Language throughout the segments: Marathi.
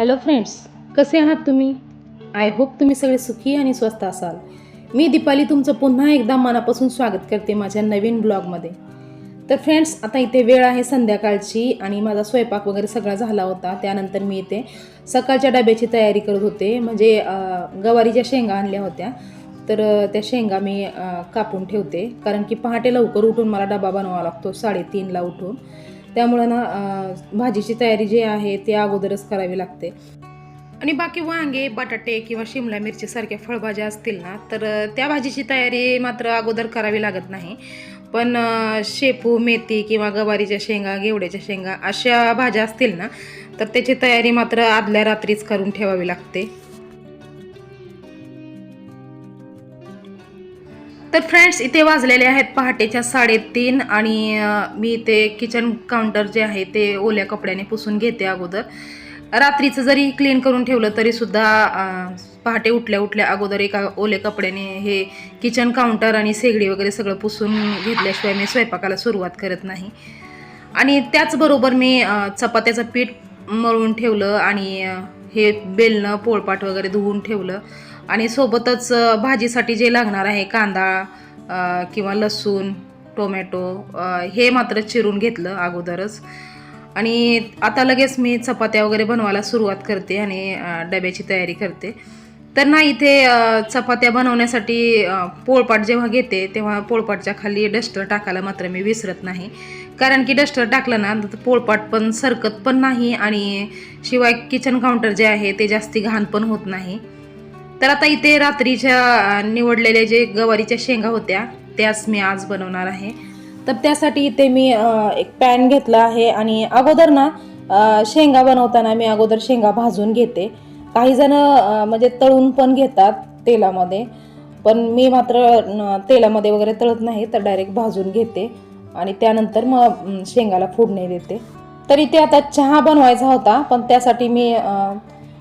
हॅलो फ्रेंड्स कसे आहात तुम्ही? आय होप तुम्ही सगळे सुखी आणि स्वस्त असाल. मी दीपाली तुमचं पुन्हा एकदा मनापासून स्वागत करते माझ्या नवीन ब्लॉगमध्ये. तर फ्रेंड्स आता इथे वेळ आहे संध्याकाळची आणि माझा स्वयंपाक वगैरे सगळा झाला होता. त्यानंतर मी इथे सकाळच्या डब्याची तयारी करत होते. म्हणजे गवारीच्या शेंगा आणल्या होत्या. तर त्या शेंगा मी कापून ठेवते. कारण की पहाटे लवकर उठून मला डबा बनवावा लागतो साडेतीनला उठून. त्यामुळं ना भाजीची तयारी जी आहे ती अगोदरच करावी लागते. आणि बाकी वांगे बटाटे किंवा शिमला मिरचीसारख्या फळभाज्या असतील ना तर त्या भाजीची तयारी मात्र अगोदर करावी लागत नाही. पण शेपू मेथी किंवा गवारीच्या शेंगा गेवड्याच्या शेंगा अशा भाज्या असतील ना तर त्याची तयारी मात्र आदल्या रात्रीच करून ठेवावी लागते. तर फ्रेंड्स इथे वाजलेले आहेत पहाटेच्या साडेतीन आणि मी इथे किचन काउंटर जे आहे ते ओल्या कपड्याने पुसून घेते अगोदर. रात्रीचं जरी क्लीन करून ठेवलं तरीसुद्धा पहाटे उठल्या उठल्या अगोदर एका ओल्या कपड्याने हे किचन काउंटर आणि शेगडी वगैरे सगळं पुसून घेतल्याशिवाय मी स्वयंपाकाला सुरुवात करत नाही. आणि त्याचबरोबर मी चपात्याचं पीठ मळून ठेवलं आणि हे बेलणं पोळपाट वगैरे धुवून ठेवलं. आणि सोबतच भाजीसाठी जे लागणार आहे कांदा किंवा लसूण टोमॅटो हे मात्र चिरून घेतलं अगोदरच. आणि आता लगेच मी चपात्या वगैरे बनवायला सुरुवात करते आणि डब्याची तयारी करते. तर ना इथे चपात्या बनवण्यासाठी पोळपाट जेव्हा घेते तेव्हा पोळपाटच्या खाली डस्टर टाकायला मात्र मी विसरत नाही. कारण की डस्टर टाकलं ना तर पोळपाट पण सरकत पण नाही आणि शिवाय किचन काउंटर जे आहे ते जास्ती घाण पण होत नाही. तर आता इथे रात्रीच्या निवडलेले जे गवारीच्या शेंगा होत्या त्याच मी आज बनवणार आहे. तर त्यासाठी इथे मी एक पॅन घेतला आहे आणि अगोदर ना शेंगा बनवताना मी अगोदर शेंगा भाजून घेते. काही जण म्हणजे तळून पण घेतात तेलामध्ये पण मी मात्र तेलामध्ये वगैरे तळत नाही तर डायरेक्ट भाजून घेते आणि त्यानंतर मग शेंगाला फोडणी देते. तर इथे आता चहा बनवायचा होता पण त्यासाठी मी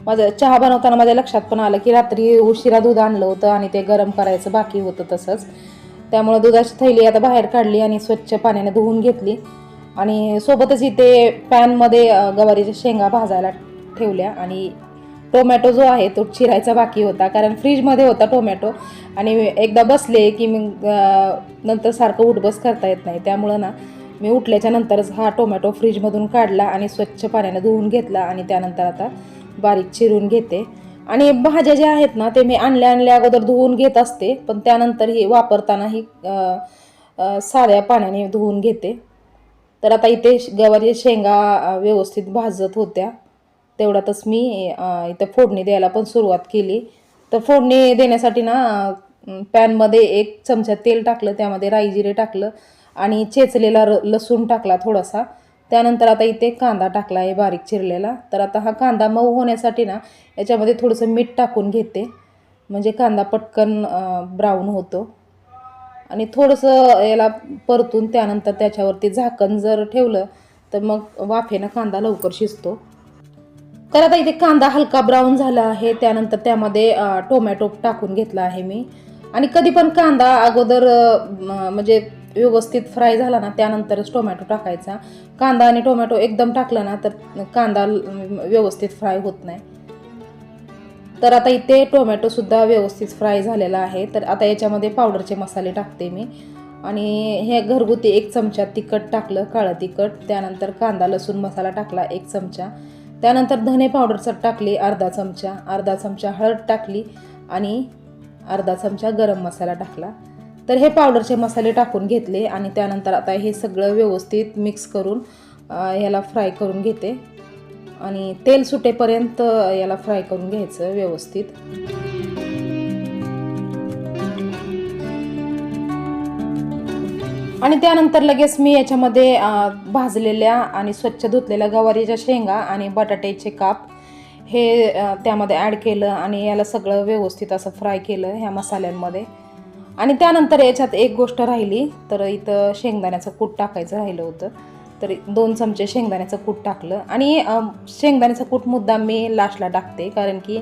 माझं चहा बनवताना माझ्या लक्षात पण आलं की रात्री उशिरा दूध आणलं होतं आणि ते गरम करायचं बाकी होतं तसंच. त्यामुळं दुधाची थैली आता बाहेर काढली आणि स्वच्छ पाण्याने धुवून घेतली. आणि सोबतच इथे पॅनमध्ये गवारीच्या शेंगा भाजायला ठेवल्या आणि टोमॅटो जो आहे तो चिरायचा बाकी होता. कारण फ्रीजमध्ये होता टोमॅटो आणि एकदा बसले की मी नंतर सारखं उठबस करता येत नाही. त्यामुळं ना मी उठल्याच्या नंतरच हा टोमॅटो फ्रीजमधून काढला आणि स्वच्छ पाण्याने धुवून घेतला आणि त्यानंतर आता बारीक चिरून घेते. आणि भाज्या ज्या आहेत ना ते मी आणल्या आणल्या अगोदर धुवून घेत असते. पण त्यानंतर ही वापरतानाही साध्या पाण्याने धुवून घेते. तर आता इथे गवारी शेंगा व्यवस्थित भाजत होत्या. तेवढ्यातच मी इथं फोडणी द्यायला पण सुरुवात केली. तर फोडणी देण्यासाठी ना पॅनमध्ये एक चमचा तेल टाकलं त्यामध्ये राई जिरे टाकलं आणि चेचलेला र लसूण टाकला थोडासा. त्यानंतर आता इथे कांदा टाकला आहे बारीक चिरलेला. तर आता हा कांदा मऊ होण्यासाठी ना याच्यामध्ये थोडंसं मीठ टाकून घेते. म्हणजे कांदा पटकन ब्राऊन होतो. आणि थोडंसं याला परतून त्यानंतर त्याच्यावरती झाकण जर ठेवलं तर मग वाफेनं कांदा लवकर शिजतो. तर आता इथे कांदा हलका ब्राऊन झाला आहे. त्यानंतर त्यामध्ये टोमॅटो टाकून घेतला आहे मी. आणि कधी पण कांदा अगोदर म्हणजे व्यवस्थित फ्राय झाला ना त्यानंतरच टोमॅटो टाकायचा. कांदा आणि टोमॅटो एकदम टाकला ना तर कांदा व्यवस्थित फ्राय होत नाही. तर आता इथे टोमॅटोसुद्धा व्यवस्थित फ्राय झालेला आहे. तर आता याच्यामध्ये पावडरचे मसाले टाकते मी. आणि हे घरगुती एक चमचा तिखट टाकलं काळं तिखट. त्यानंतर कांदा लसूण मसाला टाकला एक चमचा. त्यानंतर धने पावडर टाकली अर्धा चमचा. अर्धा चमचा हळद टाकली आणि अर्धा चमचा गरम मसाला टाकला. तर हे पावडरचे मसाले टाकून घेतले आणि त्यानंतर आता हे सगळं व्यवस्थित मिक्स करून याला फ्राय करून घेते. आणि तेल सुटेपर्यंत याला फ्राय करून घ्यायचं व्यवस्थित. आणि त्यानंतर लगेच मी याच्यामध्ये भाजलेल्या आणि स्वच्छ धुतलेल्या गवारीच्या शेंगा आणि बटाट्याचे काप हे त्यामध्ये ॲड केलं आणि याला सगळं व्यवस्थित असं फ्राय केलं ह्या मसाल्यांमध्ये. आणि त्यानंतर याच्यात एक गोष्ट राहिली तर इथं शेंगदाण्याचं कूट टाकायचं राहिलं होतं. तर दोन चमचे शेंगदाण्याचं कूट टाकलं. आणि शेंगदाण्याचं कूट मुद्दाम मी लास्टला टाकते कारण की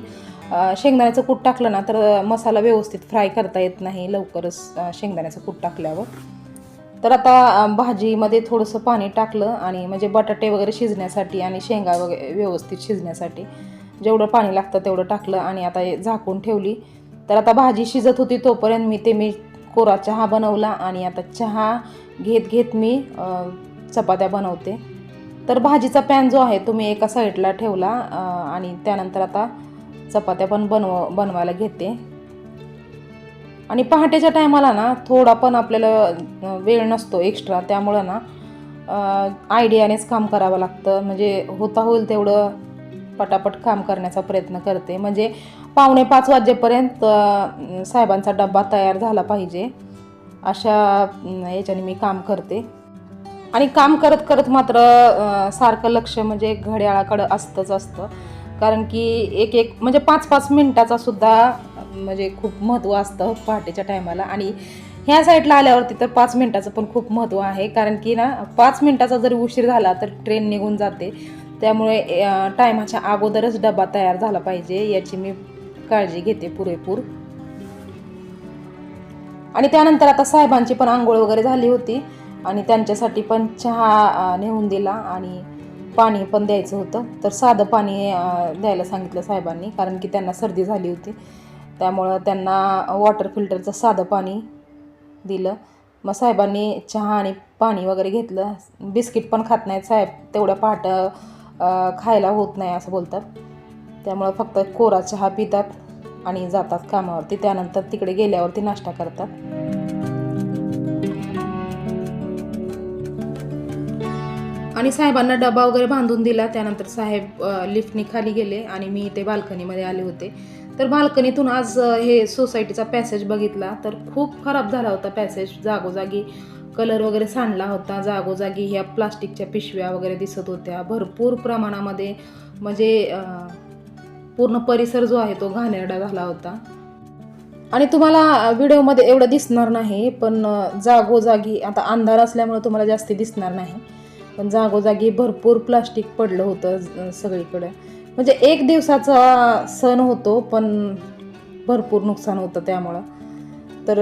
शेंगदाण्याचं कूट टाकलं ना तर मसाला व्यवस्थित फ्राय करता येत नाही लवकरच शेंगदाण्याचं कूट टाकल्यावर. तर आता भाजीमध्ये थोडंसं पाणी टाकलं आणि म्हणजे बटाटे वगैरे शिजण्यासाठी आणि शेंगा वगैरे व्यवस्थित शिजण्यासाठी जेवढं पाणी लागतं तेवढं टाकलं आणि आता झाकून ठेवली. तर आता भाजी शिजत होती तोपर्यंत मी ते मी कोरा चहा बनवला आणि आता चहा घेत घेत मी चपात्या बनवते. तर भाजीचा पॅन जो आहे तो मी एका साईडला ठेवला आणि त्यानंतर आता चपात्या पण बनव बनवायला घेते. आणि पहाटेच्या टायमाला ना थोडा पण आपल्याला वेळ नसतो एक्स्ट्रा त्यामुळं ना आयडियानेच काम करावं लागतं. म्हणजे होता होईल तेवढं पटापट काम करण्याचा प्रयत्न करते. म्हणजे पावणे पाच वाजेपर्यंत साहेबांचा डब्बा तयार झाला पाहिजे. अशा याच्याने मी काम करते. आणि काम करत करत मात्र सारखं लक्ष म्हणजे घड्याळाकडं असतंच असतं. कारण की एक एक म्हणजे पाच पाच मिनटाचा सुद्धा म्हणजे खूप महत्त्व असतं पहाटेच्या टायमाला. आणि ह्या साईडला आल्यावरती तर पाच मिनटाचं पण खूप महत्त्व आहे. कारण की ना पाच मिनटाचा जरी उशीर झाला तर ट्रेन निघून जाते. त्यामुळे टायमाच्या अगोदरच डबा तयार झाला पाहिजे याची मी काळजी घेते पुरेपूर. आणि त्यानंतर आता साहेबांची पण आंघोळ वगैरे झाली होती. आणि त्यांच्यासाठी पण चहा नेऊन दिला आणि पाणी पण द्यायचं होतं. तर साधं पाणी द्यायला सांगितलं साहेबांनी कारण की त्यांना सर्दी झाली होती. त्यामुळं त्यांना वॉटर फिल्टरचं साधं पाणी दिलं. मग साहेबांनी चहा आणि पाणी वगैरे घेतलं. बिस्किट पण खात नाहीत साहेब. तेवढ्या पहाट खायला होत नाही असं बोलतात. त्यामुळं फक्त कोरा चहा पितात आणि जातात कामावरती. त्यानंतर तिकडे गेल्यावरती नाश्ता करतात. आणि साहेबांना डबा वगैरे बांधून दिला. त्यानंतर साहेब अ, लिफ्टनी खाली गेले आणि मी इथे बाल्कनीमध्ये आले होते. तर बाल्कनीतून आज हे सोसायटीचा पॅसेज बघितला तर खूप खराब झाला होता पॅसेज. जागोजागी कलर वगैरे सांडला होता. जागोजागी ह्या प्लास्टिकच्या पिशव्या वगैरे दिसत होत्या. भरपूर प्रमाणामध्ये म्हणजे पूर्ण परिसर जो आहे तो घाणेरडा झाला होता. आणि तुम्हाला व्हिडिओमध्ये एवढं दिसणार नाही पण जागोजागी आता अंधार असल्यामुळे तुम्हाला जास्ती दिसणार नाही. पण जागोजागी भरपूर प्लास्टिक पडलं होतं सगळीकडे. म्हणजे एक दिवसाचा सण होतो पण भरपूर नुकसान होतं त्यामुळं. तर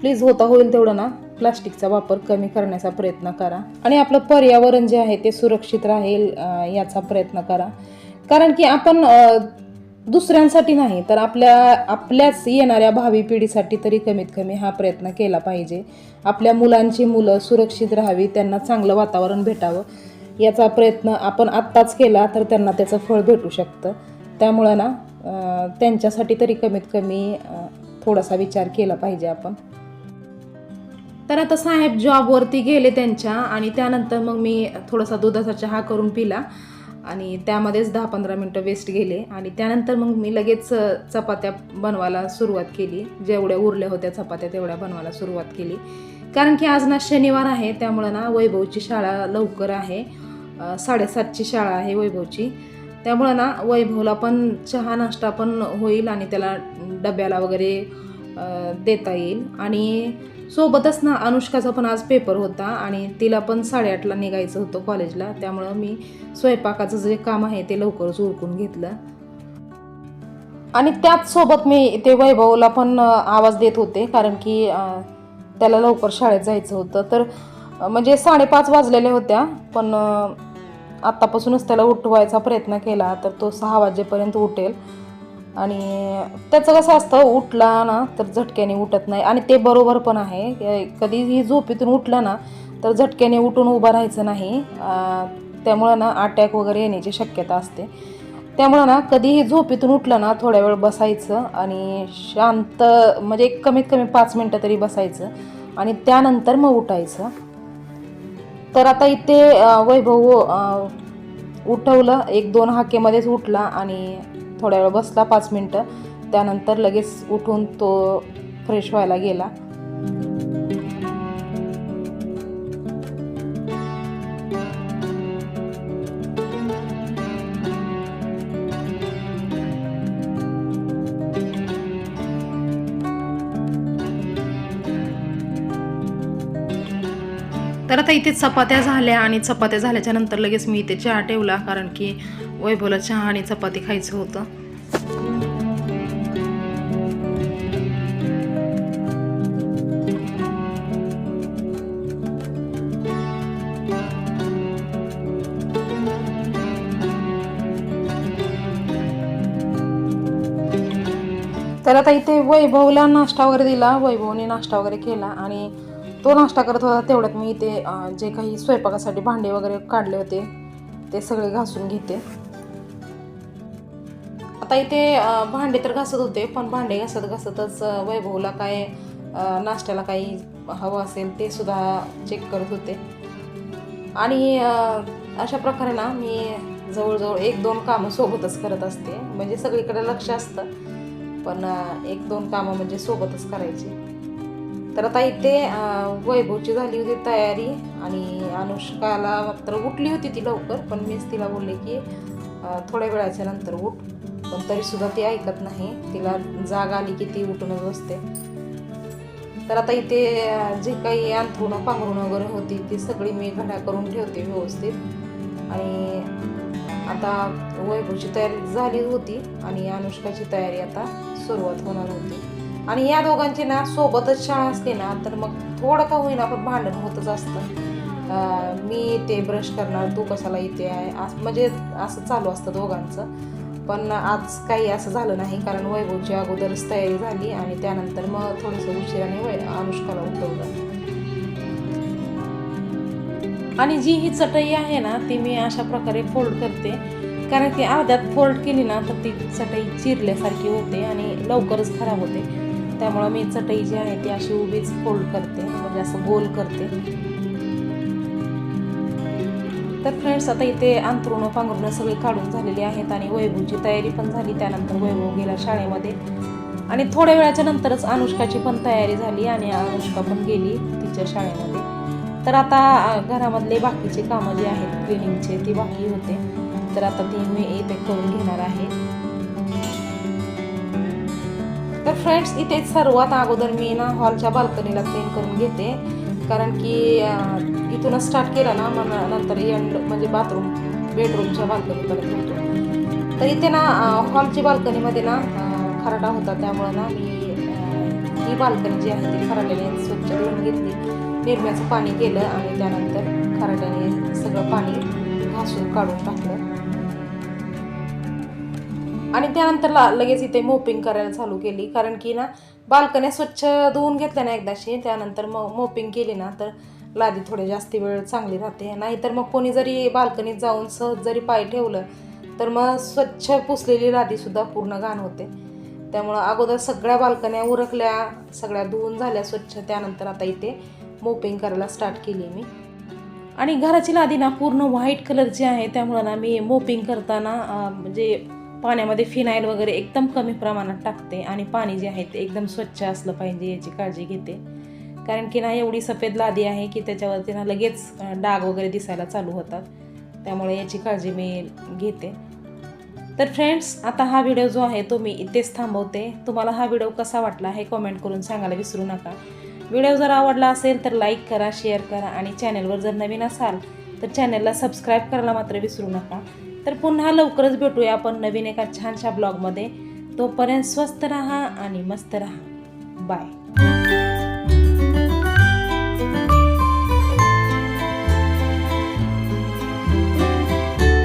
प्लीज होता होईल तेवढं ना प्लास्टिकचा वापर कमी करण्याचा प्रयत्न करा. आणि आपलं पर्यावरण जे आहे ते सुरक्षित राहील याचा प्रयत्न करा. कारण की आपण दुसऱ्यांसाठी नाही तर आपल्या आपल्याच येणाऱ्या भावी पिढीसाठी तरी कमीत कमी हा प्रयत्न केला पाहिजे. आपल्या मुलांची मुलं सुरक्षित राहावी त्यांना चांगलं वातावरण भेटावं याचा प्रयत्न आपण आत्ताच केला तर त्यांना त्याचं फळ भेटू शकतं. त्यामुळं ना त्यांच्यासाठी तरी कमीत कमी थोडासा विचार केला पाहिजे आपण. तर आता साहेब जॉबवरती गेले त्यांच्या आणि त्यानंतर मग मी थोडासा दुधाचा चहा करून पिला. आणि त्यामध्येच दहा पंधरा मिनटं वेस्ट गेले. आणि त्यानंतर मग मी लगेच चपात्या बनवायला सुरुवात केली. जेवढ्या उरल्या होत्या चपात्या तेवढ्या बनवायला सुरुवात केली. कारण की आज ना शनिवार आहे त्यामुळं ना वैभवची शाळा लवकर आहे. साडेसातची शाळा आहे वैभवची. त्यामुळं ना वैभवला पण चहा नाश्ता पण होईल आणि त्याला डब्याला वगैरे देता येईल. आणि सोबतच ना अनुष्काचा पण आज पेपर होता आणि तिला पण साडेआठला निघायचं होतं कॉलेजला त्यामुळं मी स्वयंपाकाचं जे काम आहे ते लवकरच उरकून घेतलं. आणि त्याचसोबत मी ते वैभवला पण आवाज देत होते. कारण की त्याला लवकर शाळेत जायचं होतं. तर म्हणजे साडेपाच वाजलेल्या होत्या. पण आत्तापासूनच त्याला उठवायचा प्रयत्न केला. तर तो सहा वाजेपर्यंत उठेल. आणि त्याचं कसं असतं उठला ना तर झटक्याने उठत नाही. आणि ते बरोबर पण आहे. कधीही झोपेतून उठलं ना तर झटक्याने उठून उभं राहायचं नाही. त्यामुळं ना अटॅक वगैरे येण्याची शक्यता असते. त्यामुळं ना कधीही झोपेतून उठलं ना थोड्या वेळ बसायचं आणि शांत म्हणजे कमीत कमी पाच मिनटं तरी बसायचं आणि त्यानंतर मग उठायचं. तर आता इथे वैभव उठवलं. एक दोन हाकेमध्येच उठला आणि थोड्या वेळ बसला पाच मिनटं. त्यानंतर लगेच उठून तो फ्रेश व्हायला गेला. आता इथे चपात्या झाल्या आणि चपात्या झाल्याच्यानंतर लगेच मी इथे चहा ठेवला कारण की वैभवला चहा आणि चपाती खायचं होतं. तर आता इथे वैभवला नाश्ता वगैरे दिला. वैभवने नाश्ता वगैरे केला आणि तो नाश्ता करत होता तेवढ्यात मी इथे जे काही स्वयंपाकासाठी भांडे वगैरे काढले होते ते सगळे घासून घेते. आता इथे भांडे तर घासत होते पण भांडे घासत घासतच वैभवला काय नाश्त्याला काही हवं असेल ते सुद्धा चेक करत होते. आणि अशा प्रकारे ना मी जवळजवळ एक दोन कामं सोबतच करत असते. म्हणजे सगळीकडे लक्ष असतं पण एक दोन कामं म्हणजे सोबतच करायची. तर आता इथे वैभवची झाली होती तयारी आणि अनुष्काला मात्र उठली होती ती लवकर पण मीच तिला बोलले की थोड्या वेळाच्या नंतर उठ. पण तरीसुद्धा ती ऐकत नाही. तिला जाग आली की ती उठूनच बसते. तर आता इथे जे काही अंथरुणं पांघरुणं वगैरे होती ती सगळी मी घड्या करून ठेवते व्यवस्थित. आणि आता वैभवची तयारी झाली होती आणि अनुष्काची तयारी आता सुरुवात होणार होती. आणि या दोघांची ना सोबतच शाळा असते ना तर मग थोडं का होईना पण भांडण होतच असतं. मी ते ब्रश करणार तू कशाला इथे आहे? असं म्हणजे असं चालू असतं दोघांचं. पण आज काही असं झालं नाही कारण वैभवची अगोदरच तयारी झाली आणि त्यानंतर मग थोडंसं उशिराने वै अनुष्काला उठवलं. आणि जी ही चटई आहे ना ती मी अशा प्रकारे फोल्ड करते. कारण की अर्ध्यात फोल्ड केली ना तर ती चटई चिरल्यासारखी होते आणि लवकरच खराब होते. त्यामुळं मी चटई जी आहे ती अशी उभीच फोल्ड करते म्हणजे असं गोल करते. तर फ्रेंड्स आता इथे अंतरुणं पांघरुणं सगळी काढून झालेली आहेत आणि वैभवची तयारी पण झाली. त्यानंतर वैभव गेला शाळेमध्ये. आणि थोड्या वेळाच्या नंतरच अनुष्काची पण तयारी झाली आणि अनुष्का पण गेली तिच्या शाळेमध्ये. तर आता घरामधले बाकीचे कामं जे आहेत क्लिनिंगचे ती बाकी होते. तर आता ती मी इथे करून घेणार आहे. तर फ्रेंड्स इथे सर्वात अगोदर मी ना हॉलच्या बाल्कनीला क्लीन करून घेते. कारण की इथूनच स्टार्ट केलं ना मग नंतर एंड म्हणजे बाथरूम बेडरूमच्या बाल्कनीपर्यंत होतो. तर इथे ना हॉलची बाल्कनीमध्ये ना खराटा होता. त्यामुळं ना मी ही बाल्कनी जी आहे ती खराट्याने स्वच्छ करून घेतली. निरम्याचं पाणी केलं आणि त्यानंतर खराट्याने सगळं पाणी घासून काढून टाकलं. आणि त्यानंतर ला- लगेच इथे मोपिंग करायला चालू केली. कारण की ना बाल्कन्या स्वच्छ धुवून घेतल्या ना एकदाशी त्यानंतर मग मोपिंग केली ना तर लादी थोडे जास्ती वेळ चांगली राहते. नाहीतर मग कोणी जरी बाल्कनीत जाऊन सहज जरी पाय ठेवलं तर मग स्वच्छ पुसलेली लादीसुद्धा पूर्ण घाण होते. त्यामुळं अगोदर सगळ्या बाल्कन्या उरकल्या सगळ्या धुवून झाल्या स्वच्छ त्यानंतर आता इथे मोपिंग करायला स्टार्ट केली मी. आणि घराची लादी ना पूर्ण व्हाईट कलरची आहे त्यामुळं ना मी मोपिंग करताना म्हणजे पाण्यामध्ये फिनाईल वगैरे एकदम कमी प्रमाणात टाकते आणि पाणी जे आहे ते एकदम स्वच्छ असलं पाहिजे याची काळजी घेते. कारण की ना एवढी सफेद लादी आहे की त्याच्यावरती ना लगेच डाग वगैरे दिसायला चालू होतात. त्यामुळे याची काळजी मी घेते. तर फ्रेंड्स आता हा व्हिडिओ जो आहे तो मी इथेच थांबवते. तुम्हाला हा व्हिडिओ कसा वाटला हे कमेंट करून सांगायला विसरू नका. व्हिडिओ जर आवडला असेल तर लाईक करा शेअर करा आणि चॅनलवर जर नवीन असाल तर चॅनलला सबस्क्राईब करायला मात्र विसरू नका. तर पुन्हा लवकरच भेटूया आपण नवीन एका छानशा ब्लॉगमध्ये. तोपर्यंत स्वस्त राहा आणि मस्त राहा. बाय